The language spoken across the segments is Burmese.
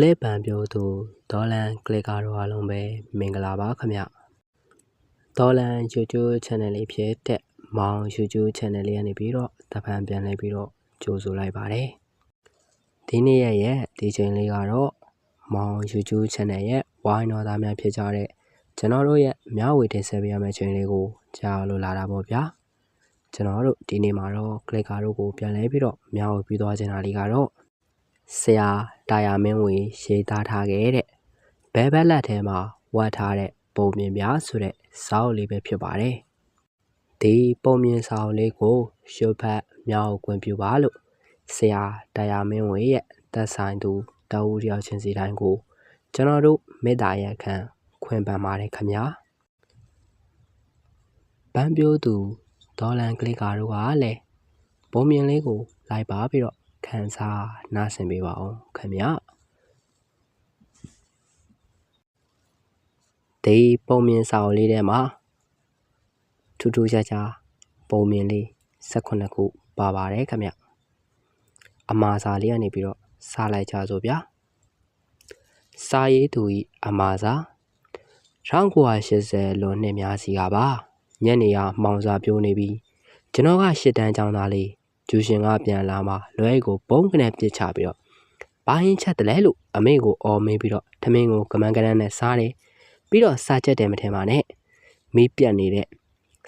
လစ်ပံပြောသူဒေါ်လန်ကလစ်ကာတို့အားလုံးပဲမင်္ဂလာပါခင်ဗျဒေါ်လန် YouTube channel လေးဖြစ်တဲ့မောင် YouTube channel လေးကနေပြီးတော့တပံပြန်လဲပြီးတော့ကြိုဆိုလိုက်ပါတယ်ဒီနေ့ရဲ့ရဲ့ဒီချိန်လေးကတော့မောင် YouTube channel ရဲ့ဝိုင်းတော်သားများဖြစ်ကြတဲ့ကျွန်တော်တို့ရဲ့မျှဝေတင်ဆက်ပေးရမယ့်ချိန်လေးကိုကြားလို့လာတာပေါ့ဗျာကျွန်တော်တို့ဒီနေ့မှာတော့ကလစ်ကာတို့ကိုပြန်လဲပြီးတော့မျှဝေပြီးသွားချင်တာလေးကတော့ ဆရာတာယာမင်းဝေရေးသားထားခဲ့တဲ့ဘဲဘက်လက်ထဲမှာဝတ်ထားတဲ့ပုံမြင်များဆိုတဲ့စာအုပ်လေးပဲဖြစ်ပါတယ်။ဒီပုံမြင်စာအုပ်လေးကိုရှုပ်ဖတ်မြောက်ကွင်ပြပါလို့ဆရာတာယာမင်းဝေရဲ့သက်ဆိုင်သူတအူတယောက်ချင်းစီတိုင်းကို ကျွန်တော်တို့မေတ္တာရက်ခံခွင့်ပန်ပါတယ်ခင်ဗျာ။ပန်းပြိုးသူဒေါ်လန်ကလစ်ကာတို့ကလည်းပုံမြင်လေးကိုလိုက်ပါပြီးတော့ ခန်းစားနားဆင်ပေးပါအောင်ခင်ဗျာဒီပုံမြင်စာအုပ်လေးထဲမှာထူးထူးခြားခြားပုံမြင်လေး18ခုပါပါတယ်ခင်ဗျအမာစာလေးကနေပြီးတော့စားလိုက်ကြစို့ဗျာစာရေးသူဤအမာစာ1980လွန်နှစ်များစီကပါညနေရမှောင်စာပြိုးနေပြီးကျွန်တော်ကရှစ်တန်းကျောင်းသားလေး ကျူရှင်ကပြန်လာမှလွဲကိုဘုံကနေပစ်ချပြီးတော့ဘာဟင်းချက်တလဲလို့အမေကိုအော်မေးပြီးတော့ထမင်းကိုကမန်းကရန်းနဲ့စားတယ်ပြီးတော့စားချက်တယ်မထင်ပါနဲ့မီးပြတ်နေတဲ့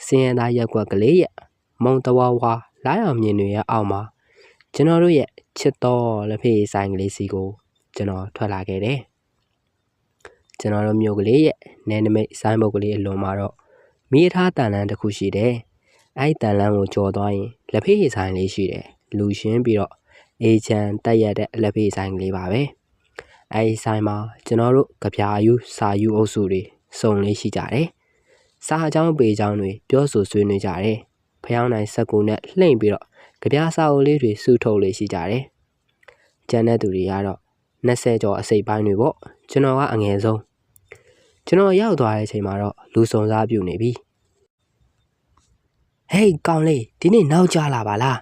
စင်းရသားရက်ကွက်ကလေးရဲ့မုံတဝါဝါလာရောင်မြင်တွေရဲ့အောက်မှာကျွန်တော်တို့ရဲ့ချစ်တော်လက်ဖေးဆိုင်ကလေးစီကိုကျွန်တော်ထွက်လာခဲ့တယ်ကျွန်တော်တို့မြို့ကလေးရဲ့နယ်နိမိတ်ဆိုင်းဘုတ်ကလေးအလွန်မှာတော့မိထားတန်လန်းတစ်ခုရှိတယ် အဲ့တန်လန်းကိုကြော်သွားရင်လက်ဖေးဆိုင်လေးရှိတယ်လူရှင်းပြီးတော့အေချန်တက်ရတဲ့လက်ဖေးဆိုင်ကလေးပါပဲအဲ့ဒီဆိုင်မှာကျွန်တော်တို့ကြပြာယူစာယူအုပ်စုတွေစုံလေးရှိကြတယ်စာအကြောင်းပေအကြောင်းတွေပြောဆိုဆွေးနွေးကြတယ်ဖျောင်းနိုင်စက်ကူနဲ့လှိမ့်ပြီးတော့ကြပြာစာအုပ်လေးတွေစုထုတ်လေးရှိကြတယ်ကျန်တဲ့သူတွေကတော့20ကျော်အစိပ်ပိုင်းတွေပေါ့ကျွန်တော်ကအငယ်ဆုံးကျွန်တော်ရောက်သွားတဲ့အချိန်မှာတော့လူစုံစားပြုနေပြီ ဟေးကောင်လေးဒီနေ့နောက်ကြလာပါလား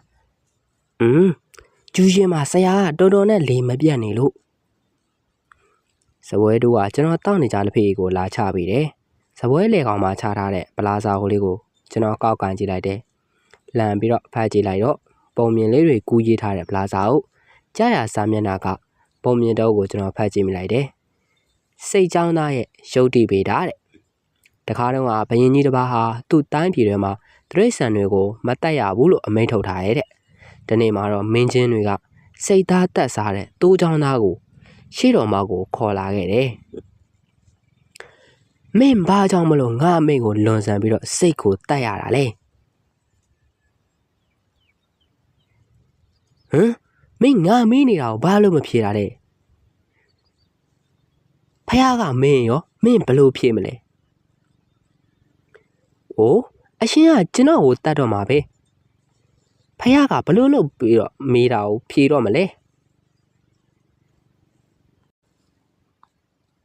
อืมကျူးရှင်မှာဆရာကတော်တော်နဲ့လေမပြတ်နေလို့စပွဲတို့ကကျွန်တော်တောက်နေကြလက်ဖေးကိုလာချပေးတယ်စပွဲလေကောင်မှာချထားတဲ့ပလာဇာဟိုလေးကိုကျွန်တော်ကောက်ကန်ကြည့်လိုက်တယ်လန်ပြီးတော့ဖတ်ကြည့်လိုက်တော့ပုံမြင်လေးတွေကူးရေးထားတဲ့ပလာဇာကိုကြားရစာမျက်နှာကပုံမြင်တော့ကိုကျွန်တော်ဖတ်ကြည့်မိလိုက်တယ်စိတ်ချောင်းသားရဲ့ရုပ်တိပေတာတဲ့တခါတော့ကဘယင်ကြီးတစ်ပါးဟာသူ့တိုင်းပြည်ထဲမှာ တရိษံတွေကိုမတက်ရဘူးလို့အမိန့်ထုတ်ထားရဲ့တဲ့ဒီနေ့မှာတော့မင်းချင်းတွေကစိတ်သားတက်စားတဲ့တိုးချောင်းသားကိုရှေ့တော်မကိုခေါ်လာခဲ့တယ်မင်းဘာကြောင့်မလို့ငါအမိန့်ကိုလွန်ဆန်ပြီးတော့စိတ်ကိုတက်ရတာလဲဟမ်မင်းငါမင်းနေတာကိုဘာလို့မဖြေတာလဲဖះကမင်းရောမင်းဘလို့ဖြေမလဲ။အိုး အရှင်ကကျွန်တော်ကိုတတ်တော့မှာပဲ။ဖះကဘလို့လုပ်ပြီးတော့မေးတာကိုဖြေတော့မလဲ။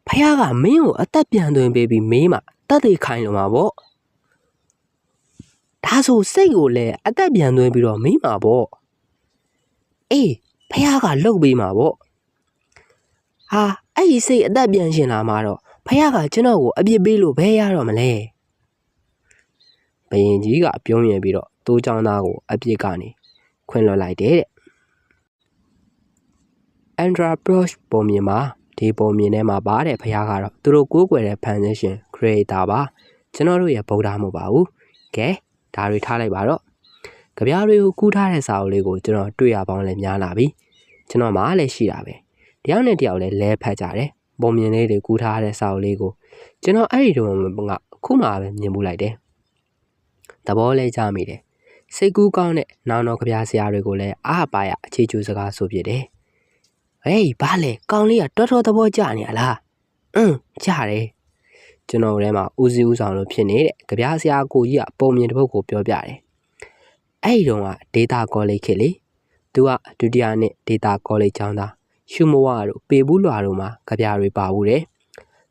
ဖះကမင်းကိုအသက်ပြန်သွင်းပေးပြီးမေးမှတတ်သိခိုင်းလို့မှာပေါ့။ဒါဆိုစိတ်ကိုလည်းအသက်ပြန်သွင်းပြီးတော့မေးမှာပေါ့။အေးဖះကလှုပ်ပေးမှာပေါ့။ဟာအဲ့ဒီစိတ်အသက်ပြန်ရှင်လာမှာတော့ဖះကကျွန်တော်ကိုအပြစ်ပေးလို့ဘယ်ရတော့မလဲ ဘယင်ကြီးကပြုံးရပြီးတော့တိုးချောင်းသားကိုအပြစ်ကနေခွင်လွှတ်လိုက်တယ်တဲ့အန်ဒရာဘရော့ပုံမြင်မှာဒီပုံမြင်ထဲမှာပါတဲ့ဖះကတော့သူတို့ကိုးကွယ်တဲ့ဖန်ဆင်းရှင် creator ပါကျွန်တော်တို့ရဲ့ဗုဒ္ဓမဟုတ်ပါဘူးကဲဒါတွေထားလိုက်ပါတော့ကြပြားတွေကိုကူးထားတဲ့စာအုပ်လေးကိုကျွန်တော်တွေ့ရပေါင်းလည်းများလာပြီကျွန်တော်မှလည်းရှိတာပဲတယောက်နဲ့တယောက်လည်းလဲဖတ်ကြတယ်ပုံမြင်လေးတွေကူးထားတဲ့စာအုပ်လေးကိုကျွန်တော်အဲ့ဒီတော့ကခုမှပဲမြင်မှုလိုက်တယ် သဘောလဲကြမိတယ်စိတ်ကူးကောင်းတဲ့နောင်တော်ကြပြဆရာတွေကိုလည်းအားပါရအခြေကျူစကားဆိုပြတယ်ဟေးဘာလဲကောင်းလေးကတော်တော်သဘောကျနေရလားအင်းကြတယ်ကျွန်တော်ထဲမှာဦးစီးဦးဆောင်လို့ဖြစ်နေတဲ့ကြပြဆရာကိုကြီးကပုံမြင်တစ်ပုဒ်ကိုပြောပြတယ်အဲ့ဒီတော့ကဒေတာကောလိပ်ခေလေသူကဒုတိယနှစ်ဒေတာကောလိပ်ကျောင်းသားရှုမဝတို့ပေဘူးလွာတို့မှာကြပြတွေပါဘူးတယ်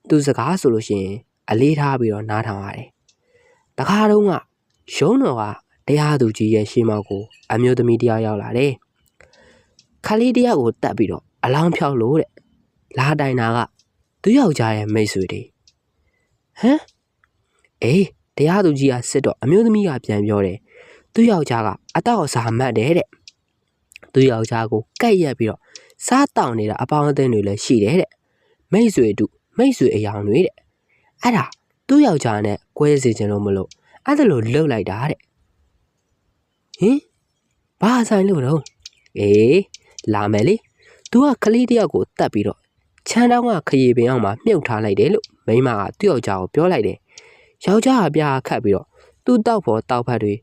သူစကားဆိုလို့ရှိရင်အလေးထားပြီးတော့နားထောင်ရတယ်တခါတုန်းက ရုံးတော်ကတရားသူကြီးရဲ့ရှေ့မောက်ကိုအမျိုးသမီးတယောက်ရောက်လာတယ်ခလေးတယောက်ကိုတတ်ပြီးတော့အလောင်းဖြောက်လို့တဲ့လာတိုင်တာကသူယောက်ျားရဲ့မိတ်ဆွေတွေဟမ်အေးတရားသူကြီးကစစ်တော့အမျိုးသမီးကပြန်ပြောတယ်သူယောက်ျားကအတော့အစာမတ်တယ်တဲ့သူယောက်ျားကိုကက်ရက်ပြီးတော့စားတောင်းနေတာအပေါင်းအသင်းတွေလည်းရှိတယ်တဲ့မိတ်ဆွေတူမိတ်ဆွေအယောင်တွေတဲ့အဲ့ဒါသူယောက်ျားနဲ့ကွဲစေချင်လို့မလို့ အဲ့ဒါလိုလှုပ်လိုက်တာတဲ့ဟင်ဘာဆိုင်လို့တော့အေးလာမယ်လေ तू ကကလေးတယောက်ကိုတတ်ပြီးတော့ချမ်းတောင်းကခရီးပင်အောင်မှာမြုပ်ထားလိုက်တယ်လို့မိမကသူ့ယောက်ျားကိုပြောလိုက်တယ်ယောက်ျားကပြားခတ်ပြီးတော့သူ့တောက်ဖို့တောက်ဖက်တွေ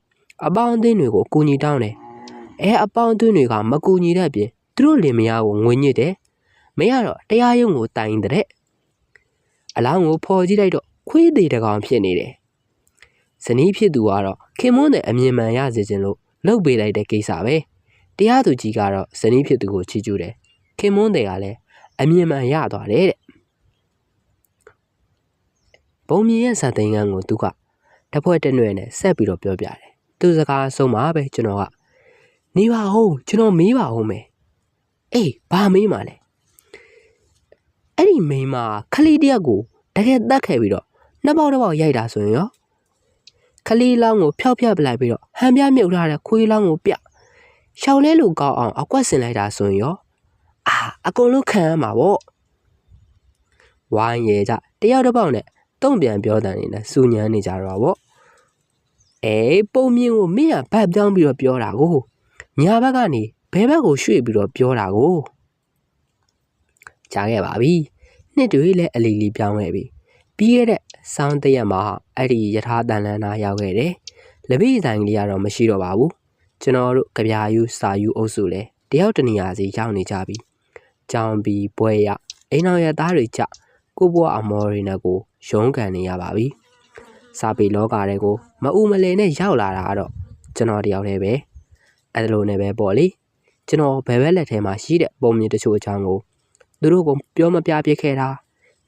အပေါင်းအသင်းတွေကိုကူညီတောင်းတယ်အဲအပေါင်းအသင်းတွေကမကူညီတဲ့ပြင်သူတို့လင်မယားကိုငွေညစ်တယ်မရတော့တရားရုံးကိုတိုင်တဲ့အလောင်းကိုဖော်ကြည့်လိုက်တော့ခွေးသေးတကောင်ဖြစ်နေတယ် ဇနီးဖြစ်သူကတော့ခင်မွန်းတဲ့အမြင်မှန်ရစေခြင်းလို့လှုပ်ပေးလိုက်တဲ့ကိစ္စပဲတရားသူကြီးကတော့ဇနီးဖြစ်သူကိုချီးကျူးတယ်ခင်မွန်းတဲ့ကလည်းအမြင်မှန်ရသွားတယ်တဲ့ဘုံမြင်ရဲ့ဇာသိန်းကန်းကိုသူကတဖွဲ့တနွယ်နဲ့ဆက်ပြီးတော့ပြောပြတယ်သူစကားဆုံးမှာပဲကျွန်တော်ကနေပါဦးကျွန်တော်မေးပါဦးမယ်အေးဘာမေးမှာလဲအဲ့ဒီမိန်းမခလေးတယောက်ကိုတကယ်တတ်ခဲ့ပြီးတော့နှစ်ပေါက်တစ်ပေါက်ရိုက်တာဆိုရင်ရော ခလေးလောင်းကိုဖျောက်ဖျက်ပလိုက်ပြီးတော့ဟန်ပြမြုပ်ထားတဲ့ခွေးလောင်းကိုပြရှောင်းလဲလူကောင်းအောင်အကွက်ဆင်လိုက်တာဆိုရင်ရောအာအကုန်လုံးခံရမှာပေါ့ဝိုင်းရဲကြတယောက်တစ်ပေါက်နဲ့တုံ့ပြန်ပြောတဲ့အနေနဲ့စူညမ်းနေကြတော့ဗောအေးပုံမြင့်ကိုမင်းကဗတ်ပြောင်းပြီးတော့ပြောတာကိုညာဘက်ကနေဘဲဘက်ကိုရွှေ့ပြီးတော့ပြောတာကိုကြားခဲ့ပါပြီနှစ်တွေလည်းအလီလီပြောင်းခဲ့ပြီပြီးခဲ့တဲ့ စောင်းတရက်မှာအဲ့ဒီယထာတန်လန်းနာရောက်ခဲ့တယ်လက်ပိဆိုင်ကလေးကတော့မရှိတော့ပါဘူးကျွန်တော်တို့ကြပြာယူစာယူအုပ်စုလည်းတယောက်တနေရာစီရောက်နေကြပြီကြောင်ပြီးပွဲရအိမ်အောင်ရသားတွေကြကိုဘွားအမော်တွေနဲ့ကိုရုံးကန်နေရပါပြီစာပေလောကတွေကိုမအူမလဲနဲ့ရောက်လာတာကတော့ကျွန်တော်တယောက်တည်းပဲအဲ့လိုနဲ့ပဲပေါ့လေကျွန်တော်ဘယ်ဘက်လက်ထဲမှာရှိတဲ့ပုံမြင်တချို့အကြောင်းကိုသူတို့ကပြောမပြပြခဲ့တာ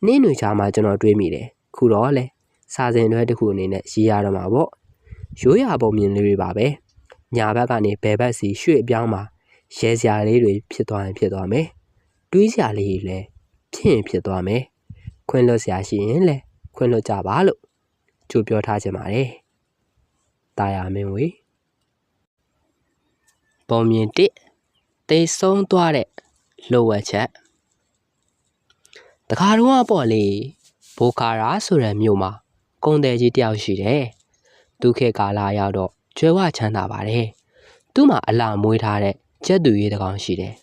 နင်းတွေချာမှာကျွန်တော်တွေးမိတယ် ခုတော့လေစာစဉ်တွဲတစ်ခုအနေနဲ့ရေးရတော့မှာပေါ့ရိုးရာပုံမြင်လေးတွေပါပဲညာဘက်ကနေဘယ်ဘက်စီရွှေ့ပြောင်းမှာရဲစရာလေးတွေဖြစ်သွားရင်ဖြစ်သွားမယ်တွေးစရာလေးတွေလည်းဖြစ်ရင်ဖြစ်သွားမယ်ခွင့်လွတ်စရာရှိရင်လည်းခွင့်လွတ်ကြပါလို့ကြိုပြောထားခြင်းပါတယ်တာယာမင်းဝေပုံမြင်တစ်တေဆုံးသွားတဲ့လှုပ်ဝက်ချက်တခါတော့ပေါ့လေ ဘိုကာရာဆိုတဲ့မြို့မှာကုန်းတယ်ကြီးတယောက်ရှိတယ်ဒုက္ခကာလရောက်တော့ကျွဲဝချမ်းသာပါတယ်သူ့မှာအလာမွေးထားတဲ့ကြက်သူရေးတကောင်ရှိတယ်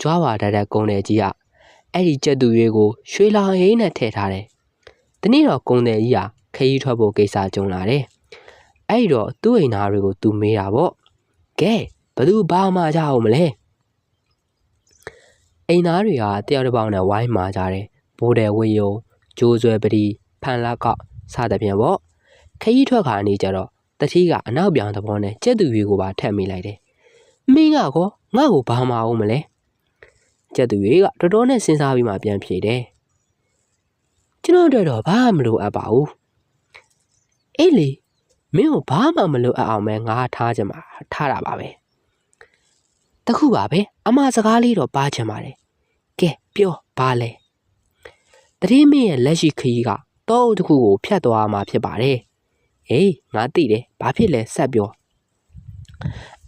ကြွားပါတတ်တဲ့ကုန်းတယ်ကြီးကအဲ့ဒီကြက်သူရေးကိုရွှေလောင်ဟိန်းနဲ့ထည့်ထားတယ်ဒီနေ့တော့ကုန်းတယ်ကြီးကခရီးထွက်ဖို့ကိစ္စကြုံလာတယ်အဲ့တော့သူ့အိမ်သားတွေကိုသူမေးတာပေါ့ကဲဘသူဘာမှကြအောင်မလဲအိမ်သားတွေကတယောက်တစ်ပေါက်နဲ့ဝိုင်းမာကြတယ်ဘိုးတယ်ဝေယုံ ဂျိုးဆွဲပတိဖန်လက်ကောက်စသဖြင့်ပေါ့ခရီးထွက်ခါနေကြတော့တတိကအနောက်ပြောင်သဘောနဲ့ကျက်သူတွေကိုပါထပ်မိလိုက်တယ်မင်းကကောငါ့ကိုဘာမှအောင်မလဲကျက်သူတွေကတော်တော်နဲ့စဉ်းစားပြီးမှပြန်ဖြေတယ်ကျွန်တော်တို့တော့ဘာမှမလိုအပ်ပါဘူးအေးလေမင်းကိုဘာမှမလိုအပ်အောင်ပဲငါထားချင်မှာထားတာပါပဲတခုပါပဲအမစကားလေးတော့ပါချင်ပါတယ်ကဲပြောဘာလဲ တတိမင်းရဲ့လက်ရှိခရီးကတော့အုပ်တစ်ခုကိုဖြတ်သွားမှာဖြစ်ပါတယ်ဟေးငါသိတယ်ဘာဖြစ်လဲဆက်ပြော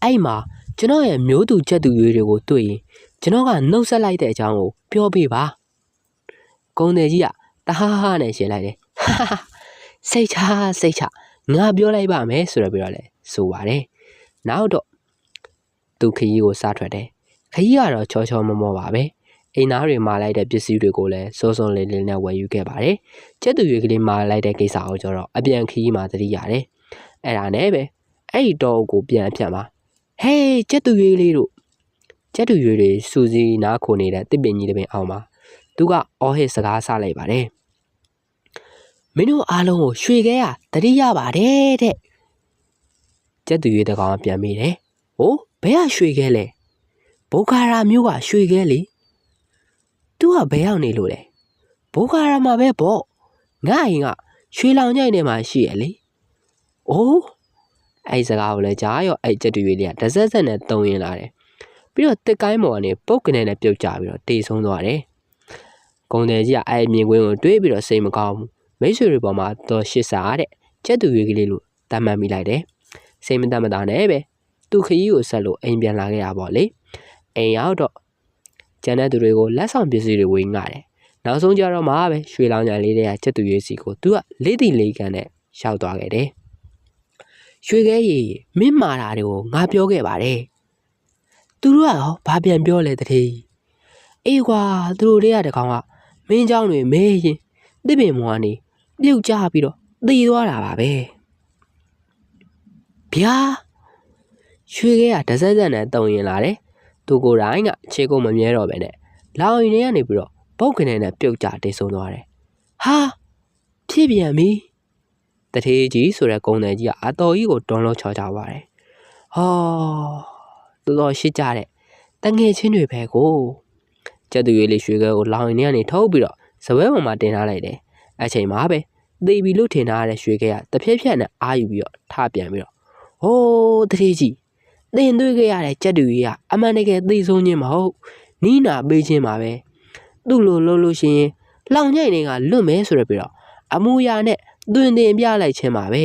အဲ့မှာကျွန်တော်ရဲ့မျိုးသူချက်သူရွေးတွေကိုတွေ့ရင်ကျွန်တော်ကနှုတ်ဆက်လိုက်တဲ့အကြောင်းကိုပြောပြပါကုန်းတယ်ကြီးကတဟားဟားနဲ့ရှင်းလိုက်တယ်စိတ်ချစိတ်ချငါပြောလိုက်ပါမယ်ဆိုရပြီးတော့လဲဆိုပါတယ်နောက်တော့သူခရီးကိုစထွက်တယ်ခရီးကတော့ချောချောမောမောပါပဲ အိမ်သားတွေမှာလိုက်တဲ့ပစ္စည်းတွေကိုလည်းစိုးစိုးလင်းလင်းနဲ့ဝယ်ယူခဲ့ပါတယ်ကျက်သူရွေကလေးမှာလိုက်တဲ့ကိစ္စကိုကျတော့အပြန်ခရီးမှာသတိရတယ်အဲ့ဒါနဲ့ပဲအဲ့ဒီတော့ကိုပြန်ဖြတ်မှာဟေးကျက်သူရွေလေးတို့ကျက်သူရွေတွေစူစီနားခိုနေတဲ့တစ်ပင်ကြီးတစ်ပင်အောင်မှာသူကအော်ဟစ်စကားဆလိုက်ပါတယ်မင်းတို့အားလုံးကိုရွှေခဲရတတိရပါတယ်တဲ့ကျက်သူရွေတကောင်ပြန်မိတယ်ဟိုဘယ်ကရွှေခဲလဲဘိုကာရာမျိုးကရွှေခဲလေ သူကဘယ်ရောက်နေလို့လဲဘိုကာရာမှာပဲပေါ့ငါအိမ်ကရွှေလောင်ကြိုက်နေမှာရှိရလေအိုးအဲ့စကားကိုလည်းကြားရောအဲ့ကြက်တူရွေးလေးကတဆက်ဆက်နဲ့တုံရင်လာတယ်ပြီးတော့တစ်ကိုင်းပေါ်ကနေပုတ်ကနေနဲ့ပြုတ်ကြပြီးတော့တေဆုံးသွားတယ်ဂုံတယ်ကြီးကအဲ့အမြင်ကွင်းကိုတွေးပြီးတော့စိတ်မကောင်းဘူးမိတ်ဆွေတွေပေါ်မှာတော့ရှစ်စာတဲ့ချက်သူရွေးကလေးလို့တတ်မှတ်မိလိုက်တယ်စိတ်မတတ်မတာနဲ့ပဲသူခရီးကိုဆက်လို့အိမ်ပြန်လာခဲ့ရပါလေအိမ်ရောက်တော့ ကျန်တဲ့သူတွေကိုလက်ဆောင်ပစ္စည်းတွေဝေငှတယ်နောက်ဆုံးကြတော့မှပဲရွှေလောင်ကြလေးတွေကချက်သူရွေးစီကိုသူကလေးတီလေးကန်နဲ့ရှောက်သွားခဲ့တယ်ရွှေခဲရည်မင်းမာတာတွေကိုငါပြောခဲ့ပါတယ်သူတို့ကရောဘာပြန်ပြောလဲတတိအေးကွာသူတို့တွေကတကောင်ကမင်းเจ้าတွေမဲရင်တစ်ပင်မောကနေပြုတ်ကြပြီးတော့တည်သွားတာပါပဲဗျာရွှေခဲကဒဇက်ဇက်နဲ့တုံရင်လာတယ် သူကိုယ်တိုင်ကခြေကုပ်မမြဲတော့ပဲနဲ့လောင်ရင်ထဲကနေပြီးတော့ပုတ်ကနေနဲ့ပြုတ်ကြတိတ်ဆုံးသွားတယ်ဟာဖြစ်ပြန်ပြီတထေးကြီးဆိုတဲ့ကုန်းတယ်ကြီးကအတော်ကြီးကိုတွန်းလို့ချောကြပါတယ်ဟောတော်တော်ရှိကြတဲ့တငယ်ချင်းတွေပဲကိုကျက်သူရွေးလေးရွှေခဲကိုလောင်ရင်ထဲကနေထုတ်ပြီးတော့ဇပွဲပေါ်မှာတင်ထားလိုက်တယ်အချိန်မှာပဲသေပြီလို့ထင်ထားတဲ့ရွှေခဲကတဖြည်းဖြည်းနဲ့အာယူပြီးတော့ထပြန်ပြီးတော့ဟိုးတထေးကြီး တင်သွေးခဲ့ရတဲ့ကြက်တူကြီးကအမှန်တကယ်သိဆုံးခြင်းမဟုတ်နီးနာပေးခြင်းပါပဲသူ့လိုလို့လို့ရှိရင်လောင်ညိုင်တွေကလွတ်မဲဆိုရပြီးတော့အမူအရာနဲ့တွင်တင်ပြလိုက်ခြင်းပါပဲ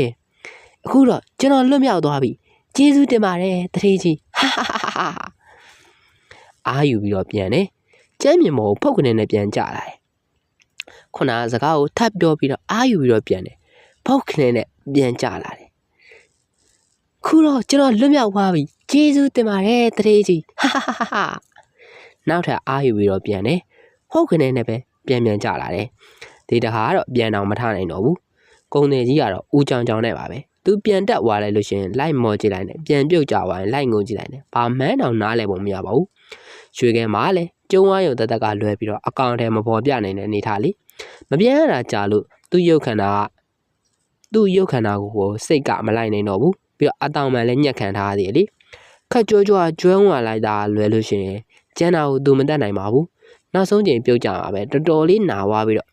အခုတော့ကျွန်တော်လွတ်မြောက်သွားပြီကျေးဇူးတင်ပါတယ်တထေးကြီးဟာဟာဟာဟာအာယူပြီးတော့ပြန်တယ်ကျမ်းမြေမောကိုဖုတ်ကနေနဲ့ပြန်ကြလာတယ်ခုနစကားကိုထပ်ပြောပြီးတော့အာယူပြီးတော့ပြန်တယ်ဖုတ်ကနေနဲ့ပြန်ကြလာတယ်ခုတော့ကျွန်တော်လွတ်မြောက်သွားပြီ ကျေးဇူးတင်ပါတယ်တထေးကြီးဟာဟာဟာဟာနောက်ထပ်အာယူပြီးတော့ပြန်တယ်ဟုတ်ကနေနဲ့ပဲပြန်ပြန်ကြလာတယ်ဒီတခါကတော့ပြန်တော့မထနိုင်တော့ဘူးကုံတယ်ကြီးကတော့ဦးကြောင်ကြောင်နဲ့ပါပဲသူပြန်တက်သွားလိုက်လို့ရှိရင်လိုက်မော်ကြည့်လိုက်တယ်ပြန်ပြုတ်ကြသွားရင်လိုက်ငုံကြည့်လိုက်တယ်ဘာမှန်းတော့နားလဲပုံမရပါဘူးရွှေခဲမှာလည်းကျုံဝါရုံတက်တက်ကလွဲပြီးတော့အကောင့်ထဲမပေါ်ပြနိုင်တဲ့အနေထားလေးမပြန်ရတာကြာလို့သူ့ရုပ်ခန္ဓာကသူ့ရုပ်ခန္ဓာကိုစိတ်ကမလိုက်နိုင်တော့ဘူးပြီးတော့အတောင်မှလည်းညက်ခံထားရသေးတယ်လေခ က်ကြွကြွကျွမ်းဝင်လိုက်တာလွယ်လို့ရှိရင်ကျန်တာကိုသူမတတ်နိုင်ပါဘူးနောက်ဆုံးချိန်ပြုတ်ကြမှာပဲတော်တော်လေးနာသွားပြီးတော့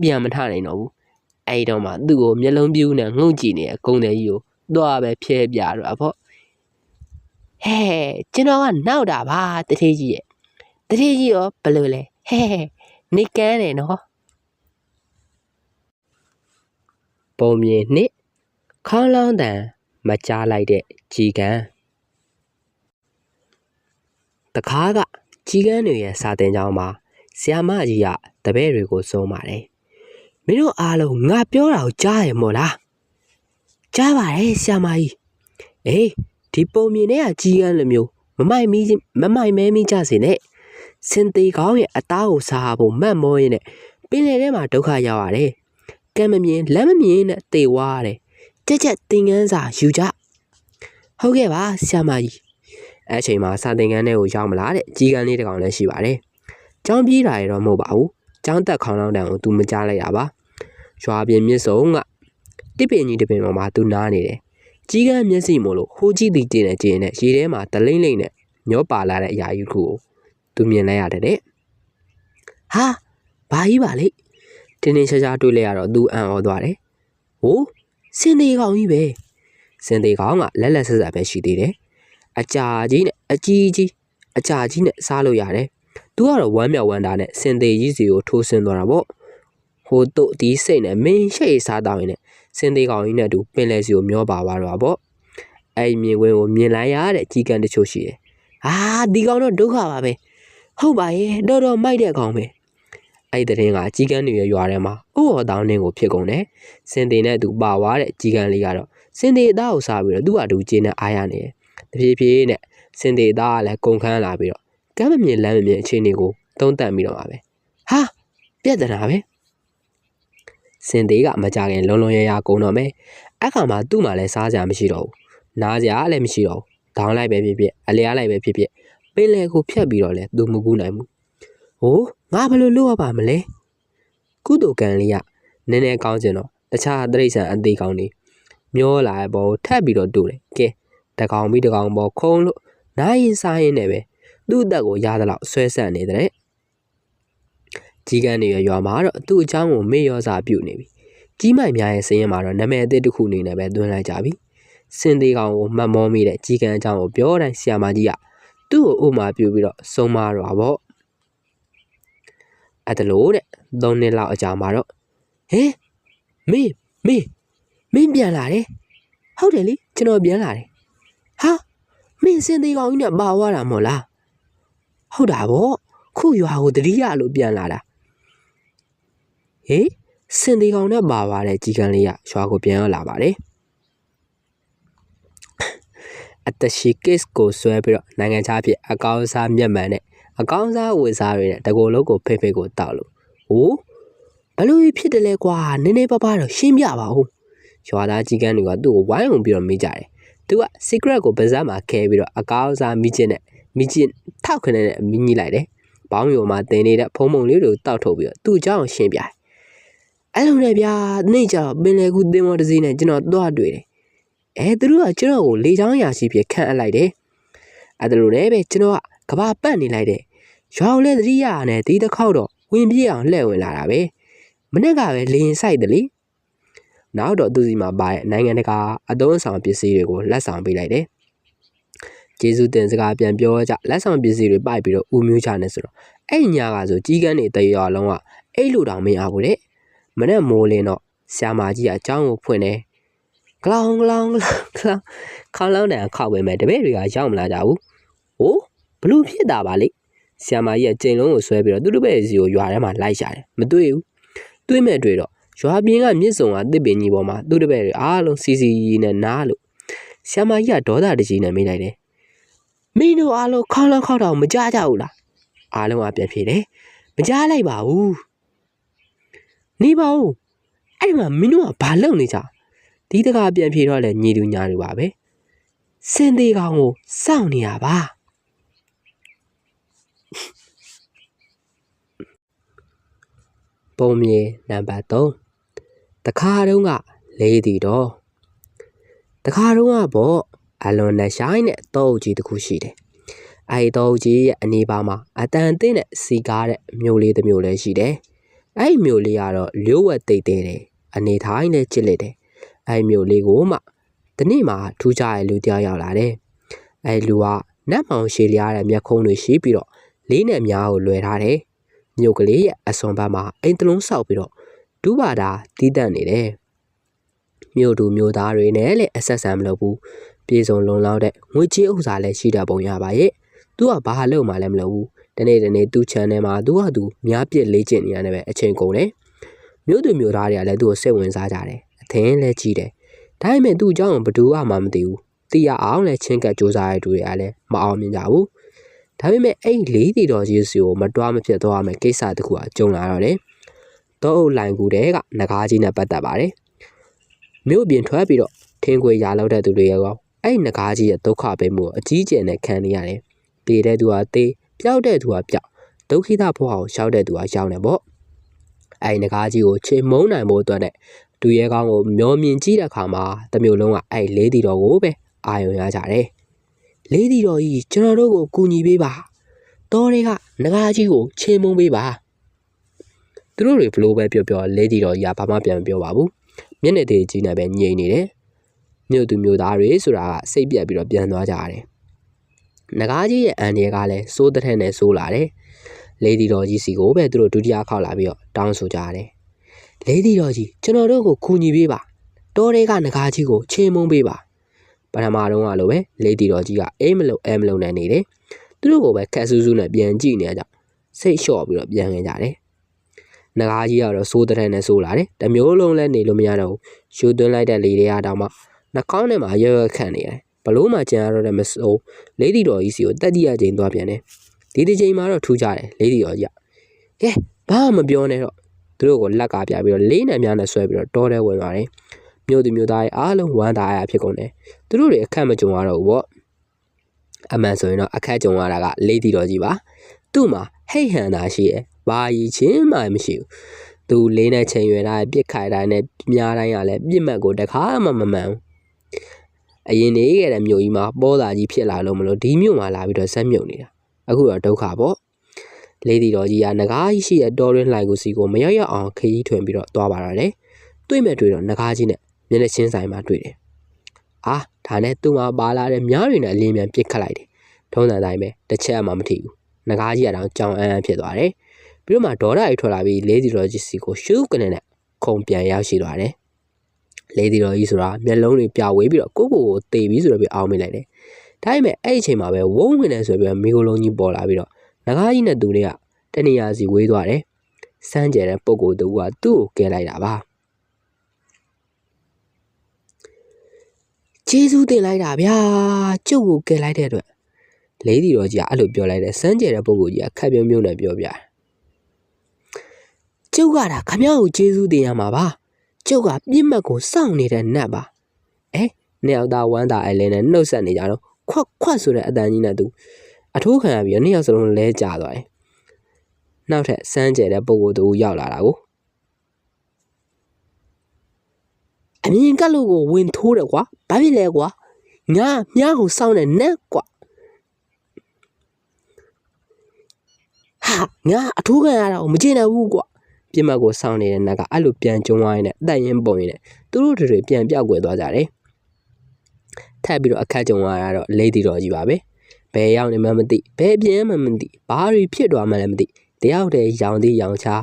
ပြန်မထနိုင်တော့ဘူးအဲ့တော့မှသူ့ကိုမျက်လုံးပြူးနဲ့ငုံကြည့်နေတဲ့ဂုံတယ်ကြီးကိုတော့ပဲဖျဲပြတော့ပေါ့ဟဲ့ကျွန်တော်ကနောက်တာပါတထေးကြီးရဲ့တထေးကြီးရောဘယ်လိုလဲဟဲ့နေကန်းတယ်နော်ပုံမြင်နှစ်ခေါင်းလောင်းတန်မကြားလိုက်တဲ့ကြည်ကန်း တခါကကြီးကန်းတွေရဲ့စာတင်ကြောင်းမှာဆီယာမကြီးကတပည့်တွေကိုစုံပါတယ်မင်းတို့အားလုံးငါပြောတာကိုကြားရမို့လားကြားပါတယ်ဆီယာမကြီးအေးဒီပုံမြင်တဲ့ကကြီးကန်းလိုမျိုးမမိုက်မီးမမိုက်မဲမီးကြစေနဲ့စင်သေးကောင်းရဲ့အသားကိုစားဖို့မှတ်မောရင်းနဲ့ပင်လယ်ထဲမှာဒုက္ခရောက်ရတယ်ကံမမြင်လက်မမြင်နဲ့တေဝါရတယ်ကြက်ကြက်သင်ငန်းစာယူကြဟုတ်ကဲ့ပါဆရာမကြီး အဲ့အချိန်မှာစာသင်ခန်းထဲကိုရောက်မလာတဲ့ကြီးကန်းလေးတစ်ကောင်လည်းရှိပါတယ်။ကျောင်းပြေးတာရတော့မဟုတ်ပါဘူး။ကျောင်းတက်ခေါင်းလောင်းတန်ကိုသူမကြားလိုက်ရပါ။ရွာပြင်မြစ်စုံကတစ်ပင်ကြီးတစ်ပင်ပေါ်မှာသူနားနေတယ်။ကြီးကန်းမျက်စိမို့လို့ဟိုးကြည့်တည်ကျင်းနေကျင်းနဲ့ရေထဲမှာတလိမ့်လိမ့်နဲ့မျောပါလာတဲ့အရာယူခုကိုသူမြင်လိုက်ရတယ်တဲ့။ဟာဘာကြီးပါလိတင်းတင်းရှားရှားတွေ့လိုက်ရတော့သူအံ့ဩသွားတယ်။ဟိုးစင်သေးကောင်ကြီးပဲ။စင်သေးကောင်ကလက်လက်ဆက်ဆက်ပဲရှိသေးတယ်။ အကြာကြီးနဲ့အကြီးကြီးအကြာကြီးနဲ့စားလို့ရတယ်။ तू ကတော့ဝမ်းမြောက်ဝမ်းသာနဲ့စင်သေးကြီးစီကိုထိုးဆင်းသွားတာပေါ့။ဟိုတို့ဒီစိတ်နဲ့မင်းရှိတ်စားတော့ရင်နဲ့စင်သေးကောင်ကြီးနဲ့တူပင်လယ်စီကိုမျောပါသွားတော့ပေါ့။အဲ့မြင်ကွင်းကိုမြင်လိုက်ရတဲ့ကြီးကန်တချို့ရှိတယ်။အာဒီကောင်တော့ဒုက္ခပါပဲ။ဟုတ်ပါရဲ့တော်တော်မိုက်တဲ့ကောင်ပဲ။အဲ့တဲ့ရင်ကကြီးကန်းတွေရရွာထဲမှာဥော်တောင်းနှင်းကိုဖြစ်ကုန်တယ်။စင်သေးနဲ့သူပါသွားတဲ့ကြီးကန်းလေးကတော့စင်သေးအသားကိုစားပြီးတော့သူ့အတူကျင်းနဲ့အားရနေတယ်တ ဖြည်းဖြည်းနဲ့စင်သေးသားကလည်းကုန်ခန်းလာပြီးတော့ကမ်းမမြင်လမ်းမမြင်အခြေအနေကိုသုံးသပ်ပြီးတော့ပါပဲဟာပြက်တနာပဲစင်သေးကမကြခင်လုံလုံရရကုန်တော့မယ်အခါမှာသူ့မှာလည်းစားစရာမရှိတော့ဘူးနားစရာလည်းမရှိတော့ဘူးဒေါင်းလိုက်ပဲဖြစ်ဖြစ်အလျားလိုက်ပဲဖြစ်ဖြစ်ပင်လယ်ကိုဖြတ်ပြီးတော့လဲသူမကူးနိုင်ဘူးဟိုးငါဘယ်လိုလုပ်ရပါမလဲကုတုကံလေးကနည်းနည်းကောင်းကျင်တော့တခြားတိရစ္ဆာန်အသေးကောင်းနေမျောလာတဲ့ဘောထပ်ပြီးတော့တူတယ်ကဲ တကောင်ပြီးတကောင်ပေါ်ခုံးလို့နိုင်ရင်စားရင်လည်းပဲသူ့အသက်ကိုရသလောက်ဆွဲဆက်နေတဲ့ကြီးကန်းတွေရွာမှာတော့သူ့အချောင်းကိုမေ့ရောစာပြုတ်နေပြီကြီးမိုင်များရဲ့စရင်မှာတော့နာမည်အသစ်တစ်ခုအနေနဲ့ပဲသွင်းလိုက်ကြပြီစင်သေးကောင်ကိုမှတ်မောမိတဲ့ကြီးကန်းအချောင်းကိုပြောတိုင်းဆီယာမကြီးကသူ့ကိုဥမာပြုတ်ပြီးတော့ဆုံးမတော့ဗောအဲ့ဒါလို့တဲ့၃နှစ်လောက်အကြာမှာတော့ဟင်မင်းမင်းမင်းပြန်လာတယ်ဟုတ်တယ်လေကျွန်တော်ပြန်လာတယ် ဟာမင်းစင်သေးကောင်ကြီးနဲ့ပါသွားတာမို့လားဟုတ်တာဗောခုရွာကိုတတိယလို့ပြန်လာတာဟေးစင်သေးကောင်နဲ့ပါသွားတဲ့ကြီးကန်းလေးကရွာကိုပြန်ရောက်လာပါတယ်အတရှိ case ကိုဆွဲပြီးတော့နိုင်ငံခြားဖြစ်အကောင်းစားမျက်မှန်နဲ့အကောင်းစားဝေစားတွေနဲ့တကိုယ်လုံးကိုဖိဖိကိုတောက်လို့ဟိုးဘလို့ဖြစ်တယ်လဲကွာနည်းနည်းပါးပါတော့ရှင်းပြပါဦးရွာသားကြီးကန်းတွေကသူ့ကိုဝိုင်းအောင်ပြီးတော့မေးကြတယ် သူက secret ကိုပါးစပ်မှာခဲပြီးတော့အကောင်းစားမိချင်းနဲ့မိချင်းထောက်ခနဲ့နဲ့မိညှိလိုက်တယ်ဘောင်းယုံမှာတင်နေတဲ့ဖုံဖုံလေးတွေကိုတောက်ထုတ်ပြီးတော့သူ့အကြောင်းရှင်းပြတယ်အဲ့လိုနဲ့ဗျာနေ့ကျတော့ပင်လေကူတင်မောတစ်စီးနဲ့ကျွန်တော်တွားတွေ့တယ်အဲသူတို့ကကျွန်တော်ကိုလေချောင်းရာရှိပြခန့်အပ်လိုက်တယ်အဲ့ဒါလိုနဲ့ပဲကျွန်တော်ကကဘာပတ်နေလိုက်တယ်ရွာကိုလည်းသတိရရနဲ့ဒီတစ်ခေါက်တော့ဝင်ပြေးအောင်လှည့်ဝင်လာတာပဲမနေ့ကပဲလေရင်ဆိုင်တယ်လေ နောက်တော့သူစီမှာပါတဲ့နိုင်ငံတကာအသုံးဆောင်ပစ္စည်းတွေကိုလက်ဆောင်ပေးလိုက်တယ်ကျေးဇူးတင်စကားပြန်ပြောကြလက်ဆောင်ပစ္စည်းတွေပိုက်ပြီးတော့ဥမျိုးချနေဆိုတော့အဲ့ညာကဆိုကြီးကန်းတွေတရအောင်ကအဲ့လိုတောင်မရဘူးတဲ့မနဲ့မိုးလင်းတော့ဆ iam မကြီးကအကြောင်းကိုဖွင့်တယ်ကလောင်ကလောင်ကလောင်ခေါလောင်းတန်ခောက်ပဲမဲ့တပည့်တွေကရောက်မလာကြဘူးဟိုးဘလို့ဖြစ်တာပါလိဆ iam မကြီးကကြိမ်လုံးကိုဆွဲပြီးတော့သူတို့ပဲစီကိုရွာထဲမှာလိုက်ရှာတယ်မတွေ့ဘူးတွေ့မဲ့တွေ့တော့ ရွာပြင်ကမြစ်စုံကတစ်ပင်ကြီးပေါ်မှာသူတို့ဘက်တွေအားလုံးစီစီနဲ့နားလို့ဆ iam မာကြီးကဒေါသတကြီးနဲ့မိလိုက်တယ်မင်းတို့အားလုံးခေါင်းလောင်းခောက်တော့မကြကြဘူးလားအားလုံးကပြန်ဖြေတယ်မကြားလိုက်ပါဘူးနေပါဦးအဲ့ဒီမှာမင်းတို့ကဘာလုပ်နေကြဒီတကားပြန်ဖြေတော့လဲညီတူညာတူပါပဲစင်သေးကောင်ကိုစောင့်နေရပါပုံမြေနံပါတ်3 တခါတုန်းကလေးတီတော့တခါတုန်းကပေါ့အလွန်နဲ့ရှိုင်းတဲ့တောအုပ်ကြီးတစ်ခုရှိတယ်အဲဒီတောအုပ်ကြီးရဲ့အနီးပါးမှာအတန်အသင့်တဲ့စီကားတဲ့မြို့လေးတစ်မြို့လည်းရှိတယ်အဲ့ဒီမြို့လေးကတော့လျှို့ဝက်တိတ်တဲတယ်အနေထိုင်းနဲ့ချစ်လက်တယ်အဲ့ဒီမြို့လေးကိုမှဒီနေ့မှထူးခြားတဲ့လူတစ်ယောက်ရောက်လာတယ်အဲ့ဒီလူကနတ်မောင်ရှည်လျားတဲ့မျက်ခုံးတွေရှိပြီးတော့လေးနဲ့များကိုလွယ်ထားတယ်မြို့ကလေးရဲ့အစွန်ဘက်မှာအိမ်တလုံးဆောက်ပြီးတော့ ဒူးပါတာတီးတန့်နေတယ်မြို့သူမြို့သားတွေနဲ့လည်းအဆက်ဆံမလုပ်ဘူးပြေဆုံးလုံလောက်တဲ့ငွေကြေးဥစ္စာလည်းရှိတာပုံရပါရဲ့သူကဘာလုပ်မှလည်းမလုပ်ဘူးတနေ့တနေ့သူ့ channel မှာသူကသူများပြစ်လေးကျင့်နေရတယ်ပဲအချိန်ကုန်တယ်မြို့သူမြို့သားတွေကလည်းသူ့ကိုစိတ်ဝင်စားကြတယ်အသင်းလည်းကြီးတယ်ဒါပေမဲ့သူ့အကြောင်းကိုဘယ်သူမှမသိဘူးသိရအောင်လည်းချင်းကပ်စူးစမ်းရတဲ့သူတွေကလည်းမအောင်မြင်ကြဘူးဒါပေမဲ့အဲ့လေးတီတော်ကြီးစီကိုမတွားမဖြစ်သွားမယ်ကိစ္စတခုကကြုံလာတော့တယ် တောအုပ်လိုင်ကူတဲ့ကငကားကြီးနဲ့ပတ်သက်ပါတယ်မြို့ပြင်ထွက်ပြီးတော့ထင်းခွေရာလောက်တဲ့သူတွေရောအဲ့ငကားကြီးရဲ့ဒုက္ခပဲမှုကိုအကြီးကျယ်နဲ့ခံနေရတယ်။တည်တဲ့သူကတည်ပျောက်တဲ့သူကပျောက်ဒုက္ခိတဘဝကိုရှောက်တဲ့သူကရှောက်နေပေါ့။အဲ့ငကားကြီးကိုချေမုန်းနိုင်ဖို့အတွက်နဲ့သူရဲကောင်းကိုမျောမြင်ကြည့်တဲ့အခါမှာတမျိုးလုံးကအဲ့လေးတီတော်ကိုပဲအာယုံရကြတယ်။လေးတီတော်ကြီးကျွန်တော်တို့ကိုကူညီပေးပါ။တော်တွေကငကားကြီးကိုချေမုန်းပေးပါ။ သူတို့တွေဘလို့ပဲပြောပြောလေးတီတော်ကြီးကဘာမှပြန်မပြောပါဘူး။မျက်နှာသေးကြီးနဲ့ပဲငြိမ်နေတယ်။မြို့သူမြို့သားတွေဆိုတာကစိတ်ပြက်ပြီးတော့ပြန်သွားကြရတယ်။နဂါးကြီးရဲ့အန်ဒီကလည်းစိုးတဲ့ထဲနဲ့စိုးလာတယ်။လေဒီတော်ကြီးစီကိုပဲသူတို့ဒုတိယခေါက်လာပြီးတော့တောင်းဆိုကြရတယ်။လေဒီတော်ကြီးကျွန်တော်တို့ကိုကူညီပေးပါ။တော်တွေကနဂါးကြီးကိုချေမုန်းပေးပါ။ပထမတော့ကလိုပဲလေဒီတော်ကြီးကအေးမလို့အဲမလို့နဲ့နေတယ်။သူတို့ကိုပဲခက်ဆူးဆူးနဲ့ပြန်ကြည့်နေကြစိတ်လျှော့ပြီးတော့ပြန်ခဲ့ကြတယ်။ နဂါးကြီးကတော့စိုးတဲ့ထဲနဲ့စိုးလာတယ်။တမျိုးလုံးလည်းနေလို့မရတော့ဘူး။ယူသွင်းလိုက်တဲ့လေတွေကတောင်မှနှာခေါင်းထဲမှာရွရွခန့်နေတယ်ဘလို့မှကြံရတော့တဲ့မစိုးလေးတီတော်ကြီးစီကိုတက်တိရချိန်သွားပြန်တယ်ဒီဒီချိန်မှာတော့ထူးကြတယ်လေးတီတော်ကြီးကဲဘာမှမပြောနဲ့တော့သူတို့ကိုလက်ကပြပြီးတော့လေးနဲ့များနဲ့ဆွဲပြီးတော့တောထဲဝင်သွားတယ်မြို့သူမြို့သားတွေအားလုံးဝမ်းသာရဖြစ်ကုန်တယ်သူတို့တွေအခက်မကြုံရတော့ဘူးပေါ့အမှန်ဆိုရင်တော့အခက်ကြုံရတာကလေးတီတော်ကြီးပါသူ့မှာဟိတ်ဟန်တာရှိရဲ့ ဘာကြီးချင်းမှမရှိဘူးသူလေးနဲ့ချိန်ရွယ်တာပြစ်ခိုင်တိုင်းနဲ့မြားတိုင်းကလည်းပြစ်မှတ်ကိုတခါမှမမှန်ဘူးအရင်နေခဲ့တဲ့မြို့ကြီးမှာပေါ်တာကြီးဖြစ်လာလို့မလို့ဒီမြို့မှာလာပြီးတော့ဆက်မြုပ်နေတာအခုတော့ဒုက္ခပေါ့လေးတီတော်ကြီးကငကားကြီးရှိတဲ့တော်ရင်းလှိုင်ကိုစီကိုမရောက်ရောက်အောင်ခရီးထွင်ပြီးတော့သွားပါတော့တယ်တွေ့မဲ့တွေ့တော့ငကားကြီးနဲ့မျက်နှာချင်းဆိုင်မှာတွေ့တယ်အာဒါနဲ့သူ့မှာပါလာတဲ့မြားတွေနဲ့အလင်းမြန်ပစ်ခတ်လိုက်တယ်ထုံးစံတိုင်းပဲတစ်ချက်မှမထိဘူးငကားကြီးကတော့ကြောင်အန်းအန်းဖြစ်သွားတယ် ပြီးတော့မှဒေါ်ရရီထွက်လာပြီးလေးဒီတော်ကြီးစီကိုရှုပ်ကနေနဲ့ခုံပြန်ရောက်ရှိသွားတယ်လေးဒီတော်ကြီးဆိုတာမျက်လုံးတွေပြဝေးပြီးတော့ကိုကိုကိုတေပြီးဆိုတော့ပြီးအောင်းမိလိုက်တယ်ဒါပေမဲ့အဲ့ဒီအချိန်မှာပဲဝုန်းဝင်နေဆိုပြီးမိခိုးလုံးကြီးပေါ်လာပြီးတော့ငကားကြီးနဲ့သူတွေကတနေရာစီဝေးသွားတယ်စမ်းကြဲတဲ့ပုံကိုယ်တူကသူ့ကိုကဲလိုက်တာပါကျေးဇူးတင်လိုက်တာဗျာကျုပ်ကိုကယ်လိုက်တဲ့အတွက်လေးဒီတော်ကြီးကအဲ့လိုပြောလိုက်တယ်စမ်းကြဲတဲ့ပုံကိုကြီးကခက်ပြုံးပြုံးနဲ့ပြောပြတယ် ကျုပ်ကဒါခမ ्या ကိုကျေးဇူးတင်ရမှာပါကျုပ်ကပြစ်မှတ်ကိုစောင့်နေတဲ့နတ်ပါအဲနှစ်ယောက်သားဝမ်းသာအလဲနဲ့နှုတ်ဆက်နေကြတော့ခွတ်ခွတ်ဆိုတဲ့အတန်ကြီးနဲ့သူအထိုးခံရပြီးတော့နှစ်ယောက်စလုံးလဲကျသွားတယ်နောက်ထပ်စမ်းကြဲတဲ့ပုံကိုတူရောက်လာတာကိုအမြင်ကပ်လို့ကိုဝင်ထိုးတယ်ကွာဘာဖြစ်လဲကွာငါမြားကိုစောင့်နေနဲ့ကွာဟာငါအထိုးခံရတာကိုမကျင်နိုင်ဘူးကွာ ပြစ်မှတ်ကိုစောင့်နေတဲ့နတ်ကအဲ့လိုပြန်ကျုံသွားရင်းနဲ့အသက်ရင်ပုံရင်းနဲ့သူတို့တွေပြန်ပြောက်ွယ်သွားကြတယ်ထပ်ပြီးတော့အခက်ကြုံရတာတော့လေဒီတော်ကြီးပါပဲဘယ်ရောက်နေမှမသိဘယ်ပြင်းမှမသိဘာတွေဖြစ်သွားမှလည်းမသိတယောက်တည်းရောင်သည်ရောင်ချာ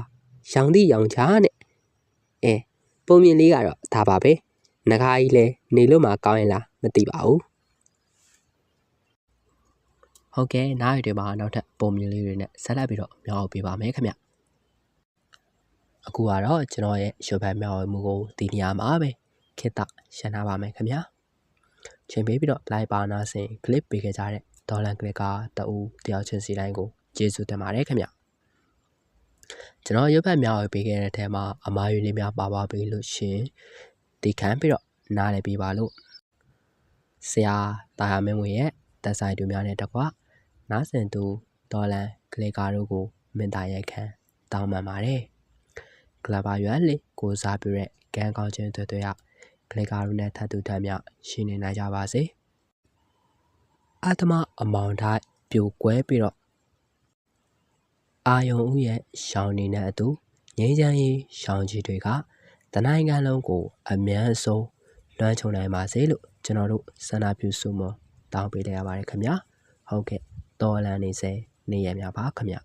ရောင်သည်ရောင်ချာနဲ့အဲပုံမြင်လေးကတော့ဒါပါပဲငကားကြီးလဲနေလို့မှကောင်းရင်လားမသိပါဘူးဟုတ်ကဲ့နားရည်တွေမှာနောက်ထပ်ပုံမြင်လေးတွေနဲ့ဆက်လက်ပြီးတော့မျှော်ပေးပါမယ်ခင်ဗျ အခုကတော့ကျွန်တော်ရဲ့ရုပ်ဖတ်မျှော်မှုကိုဒီနေရာမှာပဲခေတ္တရှင်းထားပါမယ်ခင်ဗျချိန်ပေးပြီးတော့ like ပါနာဆင် clip ပေးခဲ့ကြတဲ့ဒေါ်လန်ကလစ်ကတူတယောက်ချင်းစီတိုင်းကိုကျေးဇူးတင်ပါတယ်ခင်ဗျကျွန်တော်ရုပ်ဖတ်မျှော်ပေးခဲ့တဲ့ထဲမှာအမားယူလေးများပါပါပေးလို့ရှင်ဒီခံပြီးတော့နားလည်ပေးပါလို့ဆရာတာယာမင်းဝင်ရဲ့တက်ဆိုင်သူများနဲ့တကွနားဆင်သူဒေါ်လန်ကလစ်ကာတို့ကိုမင်တာရိုက်ခံတောင်းပန်ပါတယ် ကလဘာရွက်လေးကိုစားပြတဲ့ကံကောင်းခြင်းတွေတွေရကလစ်ကာတို့နဲ့ထပ်တူထပ်မြောက်ရှိနေနိုင်ကြပါစေအာတမအမောင်တိုင်းပြိုကွဲပြီးတော့အာယုံဦးရဲ့ရှောင်းနေတဲ့အတူငိမ့်ချမ်းရေးရှောင်းကြီးတွေကတနိုင်ငံလုံးကို အမြန်ဆုံးလွှမ်းခြုံနိုင်ပါစေလို့ကျွန်တော်တို့ဆန္ဒပြုဆုမတောင်းပေးလိုက်ရပါတယ်ခင်ဗျာဟုတ်ကဲ့တော်လန်နေစေနေရမြပါခင်ဗျာ